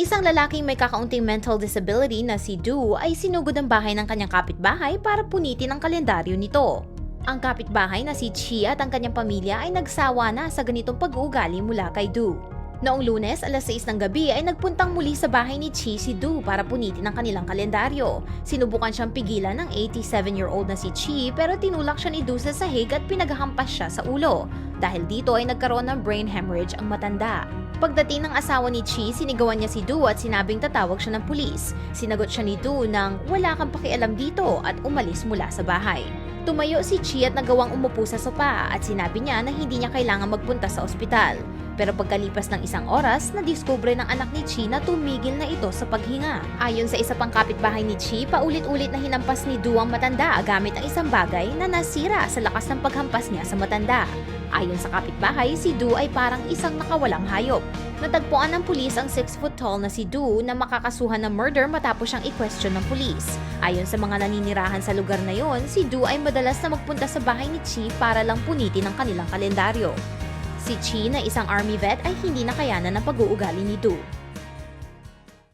Isang lalaking may kakaunting mental disability na si Du ay sinugod ang bahay ng kanyang kapitbahay para punitin ang kalendaryo nito. Ang kapitbahay na si Chi at ang kanyang pamilya ay nagsawa na sa ganitong pag-uugali mula kay Du. Noong lunes, alas 6 ng gabi ay nagpuntang muli sa bahay ni Chi si Du para punitin ang kanilang kalendaryo. Sinubukan siyang pigilan ng 87-year-old na si Chi pero tinulak siya ni Du sa sahig at pinaghampas siya sa ulo. Dahil dito ay nagkaroon ng brain hemorrhage ang matanda. Pagdating ng asawa ni Chi, sinigawan niya si Du at sinabing tatawag siya ng pulis. Sinagot siya ni Du ng wala kang pakialam dito at umalis mula sa bahay. Tumayo si Chi at nagawang umupo sa sopa at sinabi niya na hindi niya kailangan magpunta sa ospital. Pero pagkalipas ng isang oras, nadiskubre ng anak ni Chi na tumigil na ito sa paghinga. Ayon sa isa pang kapitbahay ni Chi, paulit-ulit na hinampas ni Du ang matanda gamit ang isang bagay na nasira sa lakas ng paghampas niya sa matanda. Ayon sa kapitbahay, si Du ay parang isang nakawalang hayop. Natagpuan ng pulis ang 6 foot tall na si Du na makakasuhan ng murder matapos siyang i-question ng pulis. Ayon sa mga naninirahan sa lugar na yon, si Du ay madalas na magpunta sa bahay ni Chi para lang punitin ang kanilang kalendaryo. Si Chi na isang army vet ay hindi nakayanan ng pag-uugali ni Du.